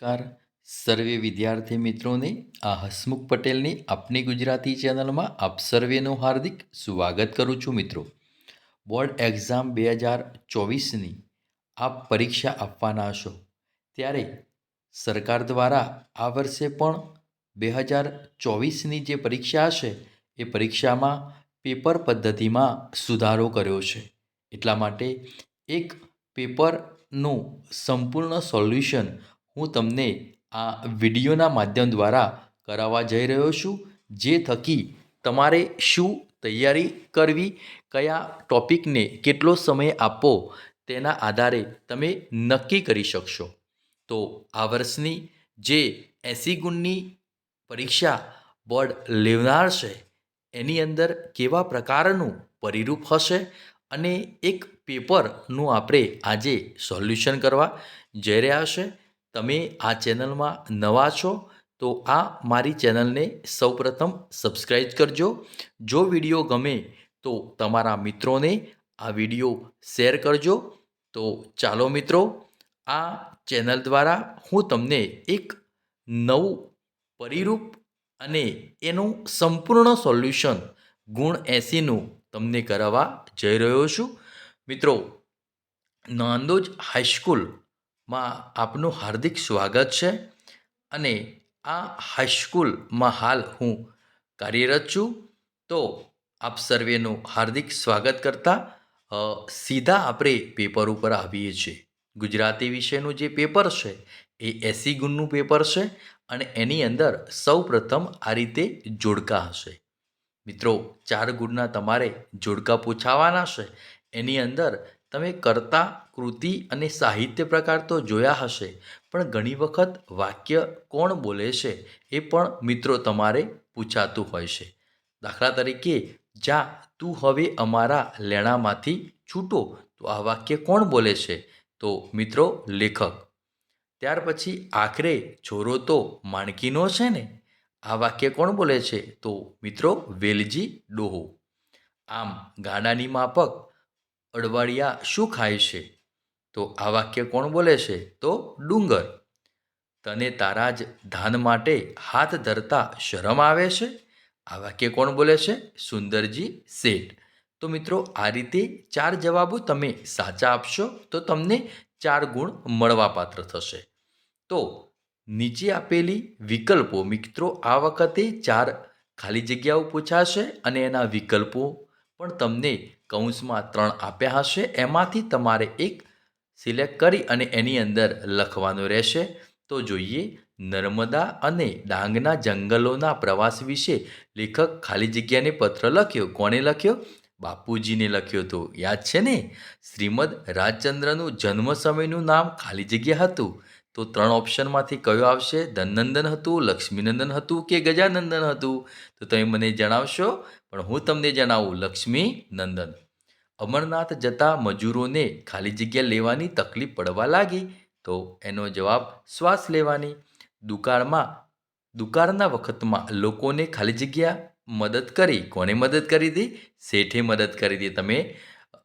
નમસ્કાર. સર્વે વિદ્યાર્થી મિત્રોને, આ હસમુખ પટેલની આપની ગુજરાતી ચેનલમાં આપ સર્વેનું હાર્દિક સ્વાગત કરું છું મિત્રો. બોર્ડ એક્ઝામ બે હજાર ચોવીસની આપ પરીક્ષા આપવાના છો ત્યારે સરકાર દ્વારા આ વર્ષે પણ બે હજાર ચોવીસની જે પરીક્ષા હશે, એ પરીક્ષામાં પેપર પદ્ધતિમાં સુધારો કર્યો છે. એટલા માટે એક પેપરનું સંપૂર્ણ સોલ્યુશન હું તમને આ વિડીયોના માધ્યમ દ્વારા કરાવવા જઈ રહ્યો છું, જે થકી તમારે શું તૈયારી કરવી, કયા ટોપિકને કેટલો સમય આપવો, તેના આધારે તમે નક્કી કરી શકશો. તો આ વર્ષની જે એંસી ગુણની પરીક્ષા બોર્ડ લેનાર છે, એની અંદર કેવા પ્રકારનું પરિરૂપ હશે અને એક પેપરનું આપણે આજે સોલ્યુશન કરવા જઈ રહ્યા છે. તમે આ ચેનલમાં નવા છો, તો આ મારી ચેનલને સૌપ્રથમ સબસ્ક્રાઈબ કરજો. જો વીડિયો ગમે તો તમારા મિત્રોને આ વીડિયો શેર કરજો. તો ચાલો મિત્રો, આ ચેનલ દ્વારા હું તમને એક નવું પરિરૂપ અને એનું સંપૂર્ણ સોલ્યુશન ગુણ એંસીનું તમને કરાવવા જઈ રહ્યો છું. મિત્રો, નાંદોજ હાઈસ્કૂલમાં આપનું હાર્દિક સ્વાગત છે અને આ હાઈસ્કૂલમાં હાલ હું કાર્યરત છું. તો આપ સર્વેનું હાર્દિક સ્વાગત કરતા સીધા આપણે પેપર ઉપર આવીએ છીએ. ગુજરાતી વિષયનું જે પેપર છે, એ એસી ગુણનું પેપર છે અને એની અંદર સૌ પ્રથમ આ રીતે જોડકા હશે. મિત્રો, ચાર ગુણના તમારે જોડકા પૂછાવાના છે. એની અંદર તમે કર્તા, કૃતિ અને સાહિત્ય પ્રકાર તો જોયા હશે, પણ ઘણી વખત વાક્ય કોણ બોલે છે એ પણ મિત્રો તમારે પૂછાતું હોય છે. દાખલા તરીકે, જા, તું હવે અમારા લેણામાંથી છૂટો, તો આ વાક્ય કોણ બોલે છે? તો મિત્રો લેખક. ત્યાર પછી આખરે, છોરો તો માણકીનો છે ને, આ વાક્ય કોણ બોલે છે? તો મિત્રો વેલજી ડોહો. આમ ગાડાની માફક અડવાડિયા શું ખાય છે? તો આ વાક્ય કોણ બોલે છે? તો ડુંગર. તને તારા જ ધાન માટે હાથ ધરતા શરમ આવે છે? આ વાક્ય કોણ બોલે છે? સુંદરજી શેઠ. તો મિત્રો, આ રીતે ચાર જવાબો તમે સાચા આપશો તો તમને ચાર ગુણ મળવાપાત્ર થશે. તો નીચે આપેલી વિકલ્પો મિત્રો, આ વખતે ચાર ખાલી જગ્યાઓ પૂછાશે અને એના વિકલ્પો પણ તમને કૌંસમાં ત્રણ આપ્યા હશે. એમાંથી તમારે એક સિલેક્ટ કરી અને એની અંદર લખવાનું રહેશે. તો જોઈએ, નર્મદા અને ડાંગના જંગલોના પ્રવાસ વિશે લેખક ખાલી જગ્યાને પત્ર લખ્યો. કોણે લખ્યો? બાપુજીને લખ્યો હતો યાદ છે ને? શ્રીમદ રાજચંદ્રનું જન્મ સમયનું નામ ખાલી જગ્યા હતું. તો ત્રણ ઓપ્શનમાંથી કયો આવશે? ધનનંદન હતું, લક્ષ્મીનંદન હતું કે ગજાનંદન હતું? તો તમે મને જણાવશો, પણ હું તમને જણાવું લક્ષ્મી નંદન અમરનાથ જતા મજૂરોને ખાલી જગ્યા લેવાની તકલીફ પડવા લાગી, તો એનો જવાબ શ્વાસ લેવાની. દુકાળમાં, દુકાળના વખતમાં લોકોને ખાલી જગ્યા મદદ કરી. કોને મદદ કરી હતી? શેઠે મદદ કરી હતી. તમે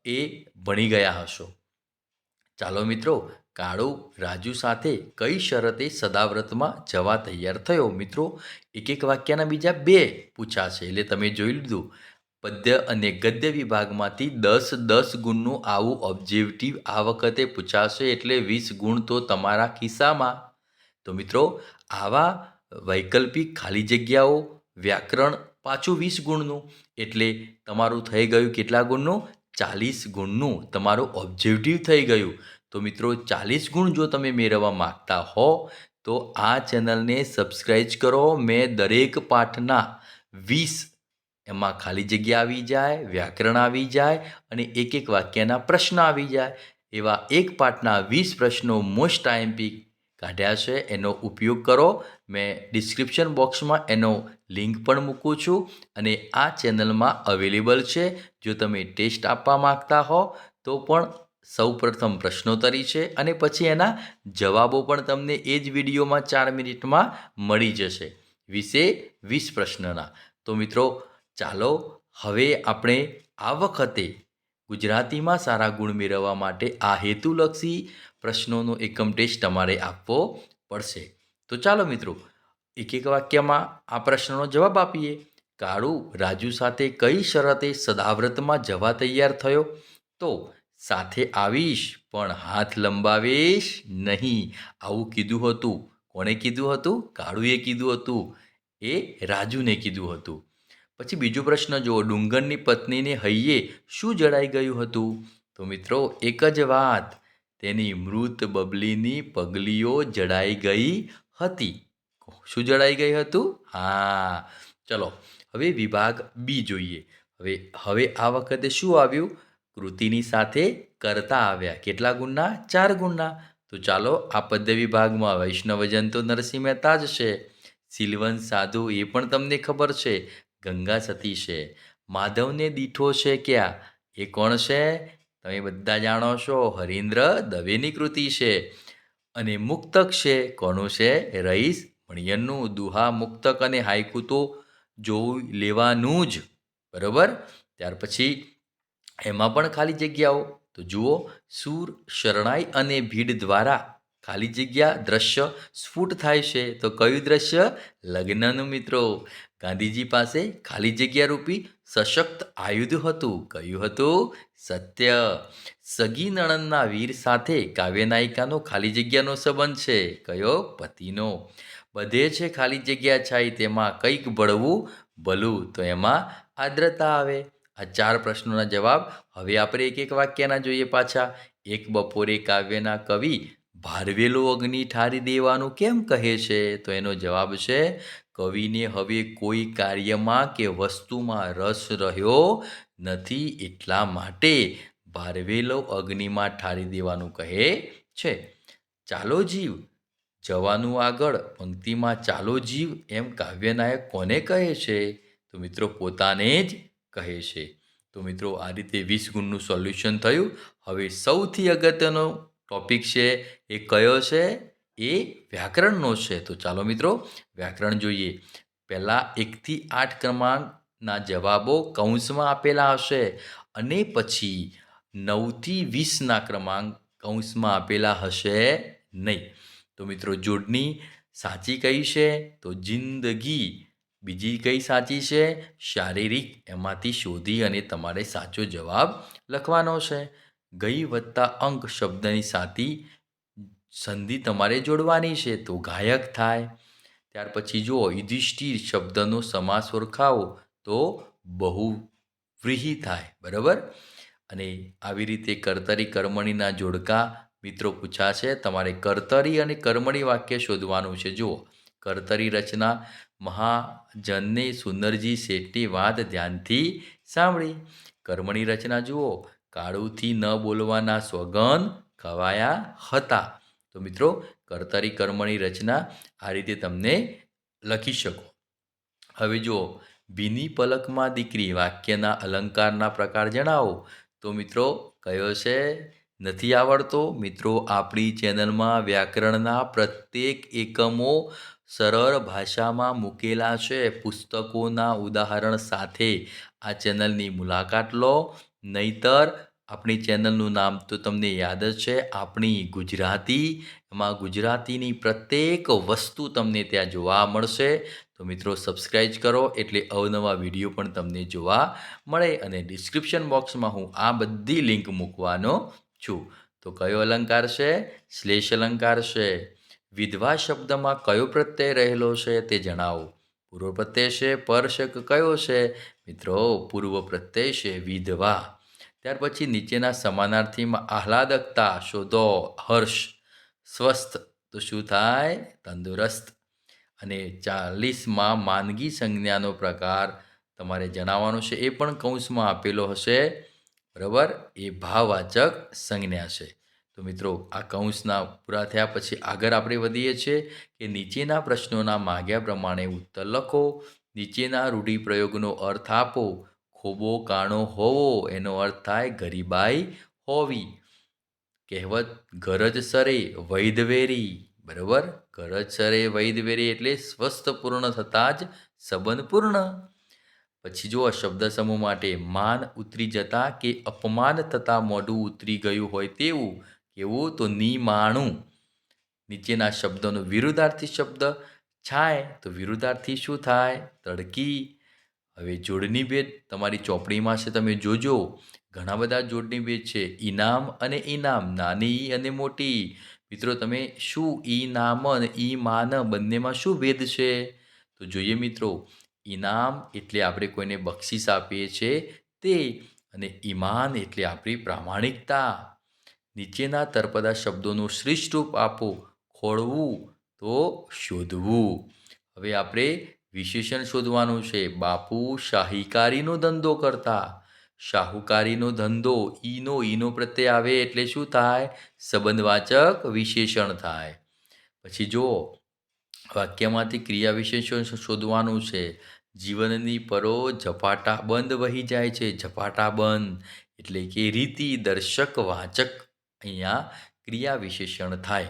એ ભણી ગયા હશો. ચાલો મિત્રો કાળુ રાજુ સાથે કઈ શરતે સદાવ્રતમાં જવા તૈયાર થયો? મિત્રો એક એક વાક્યના બીજા બે પૂછાશે. એટલે તમે જોઈ લીધું. પદ્ય અને ગદ્ય વિભાગમાંથી દસ દસ ગુણનું આવું ઓબ્જેક્ટિવ આ વખતે પૂછાશે. એટલે વીસ ગુણ તો તમારા ખિસ્સામાં. તો મિત્રો, આવા વૈકલ્પિક ખાલી જગ્યાઓ, વ્યાકરણ પાછું વીસ ગુણનું. એટલે તમારું થઈ ગયું કેટલા ગુણનું? ચાલીસ ગુણનું. તમારું ઓબ્જેક્ટિવ થઈ ગયું. તો મિત્રો ચાલીસ ગુણ જો તમે મેળવવા માગતા હો, તો આ ચેનલને સબસ્ક્રાઈબ કરો. મેં દરેક પાઠના વીસ એમાં ખાલી જગ્યા આવી જાય, વ્યાકરણ આવી જાય અને એક એક વાક્યના પ્રશ્ન આવી જાય. એવા એક પાઠના વીસ પ્રશ્નો મોસ્ટ આઈએમપી કાઢ્યા છે, એનો ઉપયોગ કરો. મેં ડિસ્ક્રિપ્શન બોક્સમાં એનો લિંક પણ મૂકું છું અને આ ચેનલમાં અવેલેબલ છે. જો તમે ટેસ્ટ આપવા માગતા હો, તો પણ સૌ પ્રથમ પ્રશ્નોત્તરી છે અને પછી એના જવાબો પણ તમને એ જ વિડીયોમાં ચાર મિનિટમાં મળી જશે. વીસે વીસ પ્રશ્નના. તો મિત્રો, ચાલો હવે આપણે આ વખતે ગુજરાતીમાં સારા ગુણ મેળવવા માટે આ હેતુલક્ષી પ્રશ્નોનો એકમ ટેસ્ટ તમારે આપવો પડશે. તો ચાલો મિત્રો એક એક વાક્યમાં આ પ્રશ્નનો જવાબ આપીએ. કાળુ રાજુ સાથે કઈ શરતે સદાવ્રતમાં જવા તૈયાર થયો? તો સાથે આવીશ, પણ હાથ લંબાવીશ નહીં. આવું કીધું હતું. કોણે કીધું હતું? કાળુએ કીધું હતું. એ રાજુને કીધું હતું. પછી બીજો પ્રશ્ન જુઓ ડુંગરની પત્નીને હૈયે શું જડાઈ ગયું હતું? તો મિત્રો, એક જ વાત. તેની મૃત બબલીની પગલીઓ જડાઈ ગઈ હતી. શું જડાઈ ગઈ હતું? હા. ચલો, હવે વિભાગ બી જોઈએ. હવે હવે આ વખતે શું આવ્યું? કૃતિની સાથે કરતા આવ્યા. કેટલા ગુણના? ચાર ગુણના. તો ચાલો, આ પદ્ય વિભાગમાં વૈષ્ણવજન તો નરસિંહ મહેતા જ છે. સિલવન સાધુ એ પણ તમને ખબર છે. ગંગા સતી છે. માધવને દીઠો છે ક્યાં? એ કોણ છે? તમે બધા જાણો છો. હરીન્દ્ર દવેની કૃતિ છે. અને મુક્તક છે. કોનું છે? રઈસ મણિયનનું. દુહા મુક્તક અને હાઈકુ તો જોઈ લેવાનું જ. બરાબર? ત્યાર પછી એમાં પણ ખાલી જગ્યાઓ. તો જુઓ, સૂર, શરણાઈ અને ભીડ દ્વારા ખાલી જગ્યા દ્રશ્ય સ્ફુટ થાય છે. તો કયું દ્રશ્ય? લગ્નનું, મિત્રો. ગાંધીજી પાસે ખાલી જગ્યા રૂપી સશક્ત આયુધ હતું. કયું હતું? સત્ય. સગી નણંદના વીર સાથે કાવ્યનાયિકાનો ખાલી જગ્યાનો સંબંધ છે. કયો? પતિનો. બધે છે ખાલી જગ્યા છાઈ, તેમાં કંઈક ભળવું, ભલું. તો એમાં આદ્રતા આવે. આ ચાર પ્રશ્નોના જવાબ. હવે આપણે એક એક વાક્યના જોઈએ પાછા. એક બપોરે કાવ્યના કવિ ભારવેલો અગ્નિ ઠારી દેવાનું કેમ કહે છે? તો એનો જવાબ છે, કવિને હવે કોઈ કાર્યમાં કે વસ્તુમાં રસ રહ્યો નથી એટલા માટે ભારવેલો અગ્નિમાં ઠારી દેવાનું કહે છે. ચાલો જીવ, જવાનું આગળ, પંક્તિમાં ચાલો જીવ એમ કાવ્યનાયક કોને કહે છે? તો મિત્રો પોતાને જ કહે છે. તો મિત્રો, આ રીતે વીસ ગુણનું સોલ્યુશન થયું. હવે સૌથી અગત્યનો ટોપિક છે, એ કયો છે? એ વ્યાકરણનો છે. તો ચાલો મિત્રો, વ્યાકરણ જોઈએ. પહેલાં એકથી આઠ ક્રમાંકના જવાબો કૌંસમાં આપેલા હશે અને પછી નવથી વીસના ક્રમાંક કૌંસમાં આપેલા હશે નહીં. તો મિત્રો, જોડણી સાચી કઈ છે? તો જિંદગી બીજી કઈ સાચી છે? શારીરિક, એમાંથી શોધી અને તમારે સાચો જવાબ લખવાનો છે. ગઈ વત્તા અંક શબ્દની સાથી સંધિ તમારે જોડવાની છે તો ગાયક થાય. ત્યાર પછી જો યુધિષ્ઠિર શબ્દનો સમાસ ઓળખાવો તો બહુવ્રીહી થાય, બરાબર? અને આવી રીતે કર્તરી કર્મણીના જોડકા મિત્રો પૂછાશે, તમારે કર્તરી અને કર્મણી વાક્ય શોધવાનું છે. જુઓ, કર્તરી રચના મહાજનને સુંદરજી શેઠની વાત ધ્યાનથી સાંભળી. કર્મણી રચના જુઓ. કાળુથી ન બોલવાના સોગન ખવાયા હતા. તો મિત્રો, કર્તરી કર્મણી રચના આ રીતે તમને લખી શકો. હવે જુઓ. ભીની પલકમાં દીકરી વાક્યના અલંકારના પ્રકાર જણાવો. તો મિત્રો, કયો છે? નથી આવડતો? મિત્રો, આપણી ચેનલમાં વ્યાકરણના પ્રત્યેક એકમો સરળ ભાષામાં મૂકેલા છે. પુસ્તકોના ઉદાહરણ સાથે આ ચેનલની મુલાકાત લો. નહીતર આપણી ચેનલનું નામ તો તમને યાદ જ છે, આપણી ગુજરાતી. એમાં ગુજરાતીની પ્રત્યેક વસ્તુ તમને ત્યાં જોવા મળશે. તો મિત્રો સબસ્ક્રાઈબ કરો એટલે અવનવા વીડિયો પણ તમને જોવા મળે અને ડિસ્ક્રિપ્શન બોક્સમાં હું આ બધી લિંક મૂકવાનો છું. તો કયો અલંકાર છે? શ્લેષ અલંકાર છે. વિધવા શબ્દમાં કયો પ્રત્યય રહેલો છે તે જણાવો. પૂર્વ પ્રત્યય છે, પરશક કયો છે? મિત્રો, પૂર્વ પ્રત્યય છે વિધવા. ત્યાર પછી નીચેના સમાનાર્થીમાં આહલાદકતા શોધો, હર્ષ. સ્વસ્થ, તો શું થાય? તંદુરસ્ત. અને ચાલીસમાં માંદગી સંજ્ઞાનો પ્રકાર તમારે જણાવવાનો છે, એ પણ કૌંસમાં આપેલો હશે. બરાબર? એ ભાવવાચક સંજ્ઞા છે. તો મિત્રો, આ કૌંસના પૂરા થયા પછી આગળ આપણે વધીએ છીએ કે નીચેના પ્રશ્નોના માગ્યા પ્રમાણે ઉત્તર લખો. નીચેના રૂઢિપ્રયોગનો અર્થ આપો. ખોબો કાણો હોવો, એનો અર્થ થાય ગરીબાઈ હોવી. કહેવત, ગરજ સરે વૈધવેરી બરાબર? ગરજ સરે વૈધવેરી એટલે સ્વસ્થ પૂર્ણ થતાં જ સંબંધ પૂર્ણ. પછી જો શબ્દ સમૂહ માટે માન ઉતરી જતા કે અપમાન થતાં મોઢું ઉતરી ગયું હોય તેવું. કેવું? તો નિમાણું. નીચેના શબ્દોનો વિરુદ્ધાર્થી શબ્દ છાય. તો વિરુદ્ધાર્થી શું થાય? તડકી. હવે જોડની ભેદ તમારી ચોપડીમાં છે, તમે જોજો. ઘણા બધા જોડની ભેદ છે. ઇનામ અને ઇનામ નાની ઈ અને મોટી. મિત્રો, તમે શું ઈ, નામ અને ઈ, માન બંનેમાં શું ભેદ છે? તો જોઈએ મિત્રો ઇનામ એટલે આપણે કોઈને બક્ષિસ આપીએ છીએ તે અને ઈમાન એટલે આપણી પ્રામાણિકતા. નીચેના તળપદા શબ્દોનું શ્રેષ્ઠ રૂપ આપો, ખોળવું તો શોધવું. હવે આપણે વિશેષણ શોધવાનું છે. બાપુ શાહીકારીનો ધંધો કરતા. શાહુકારીનો ધંધો ઈનો ઈનો પ્રત્યે આવે એટલે શું થાય? સંબંધવાચક વિશેષણ થાય. પછી જુઓ, વાક્યમાંથી ક્રિયા વિશેષણ શોધવાનું છે. જીવનની પરો ઝપાટા બંધ વહી જાય છે. ઝપાટા બંધ એટલે કે રીતિ દર્શક વાચક. અહીંયા ક્રિયા વિશેષણ થાય.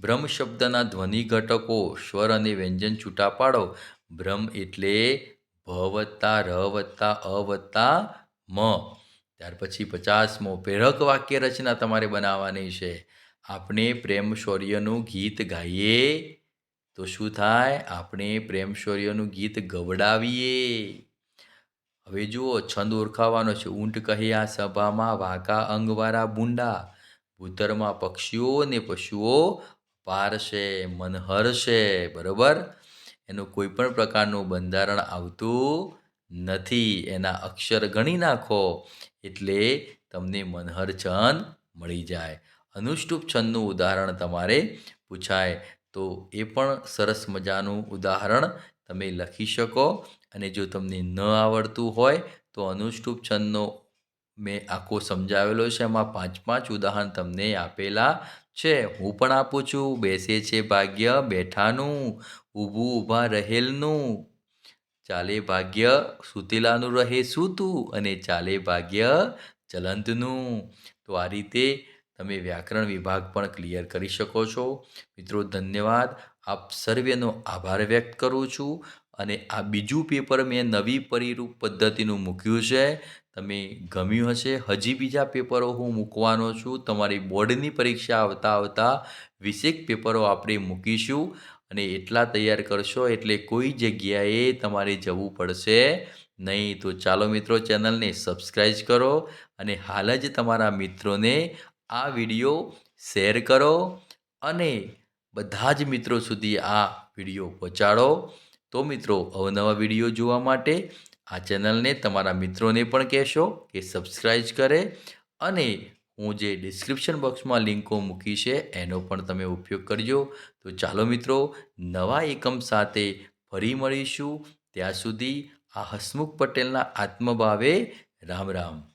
બ્રહ્મ શબ્દના ધ્વનિ ઘટકો, સ્વર અને વ્યંજન છૂટા પાડો. બ્રહ્મ એટલે ભ વત્તા ર વત્તા અ વત્તા મ. ત્યાર પછી પચાસમો પ્રેરક વાક્ય રચના તમારે બનાવવાની છે. આપણે પ્રેમ શૌર્યનું ગીત ગાઈએ તો શું થાય? આપણે પ્રેમ શૌર્યનું ગીત ગવડાવીએ. હવે જુઓ, છંદ ઓળખાવાનો છે. ઊંટ કહ્યા સભામાં, વાકા અંગવાળા બુંડા. ભૂતરમાં પક્ષીઓ ને પશુઓ પારશે મનહરશે બરાબર? એનું કોઈ પણ પ્રકારનું બંધારણ આવતું નથી. એના અક્ષર ગણી નાખો એટલે તમને મનહર છંદ મળી જાય. અનુષ્ટુપ છંદનું ઉદાહરણ તમારે પૂછાય. તો એ પણ સરસ મજાનું ઉદાહરણ તમે લખી શકો. અને જો તમને ન આવડતું હોય તો અનુષ્ટુપ છંદનો મેં આખો સમજાવેલો છે. એમાં પાંચ પાંચ ઉદાહરણ તમને આપેલા છે. હું પણ આપું છું. બેસે છે ભાગ્ય, બેઠાનું, ઊભું ઊભા રહેલનું. ચાલે ભાગ્ય, સુતેલાનું રહે સૂતું અને ચાલે ભાગ્ય, ચલંતનું. તો આ રીતે તમે વ્યાકરણ વિભાગ પણ ક્લિયર કરી શકો છો. મિત્રો, ધન્યવાદ. આપ સર્વેનો આભાર વ્યક્ત કરું છું. અને આ બીજું પેપર મેં નવી પરિરૂપ પદ્ધતિનું મૂક્યું છે. તમે ગમ્યું હશે. હજી બીજા પેપરો હું મૂકવાનો છું. તમારી બોર્ડની પરીક્ષા આવતા આવતા વીસેક પેપરો આપણે મૂકીશું અને એટલા તૈયાર કરશો એટલે કોઈ જગ્યાએ તમારે જવું પડશે નહીં. તો ચાલો મિત્રો, ચેનલને સબસ્ક્રાઈબ કરો અને હાલ જ તમારા મિત્રોને આ વીડિયો શેર કરો અને બધા જ મિત્રો સુધી આ વીડિયો પહોંચાડો. તો મિત્રો અવનવા વીડિયો જોવા માટે આ ચેનલને તમારા મિત્રોને પણ કહેશો કે સબસ્ક્રાઈબ કરે અને હું જે ડિસ્ક્રિપ્શન બોક્સમાં લિંકો મૂકી છે, એનો પણ તમે ઉપયોગ કરજો. તો ચાલો મિત્રો, નવા એકમ સાથે ફરી મળીશું. ત્યાં સુધી આ હસમુખ પટેલના આત્મભાવે રામ રામ.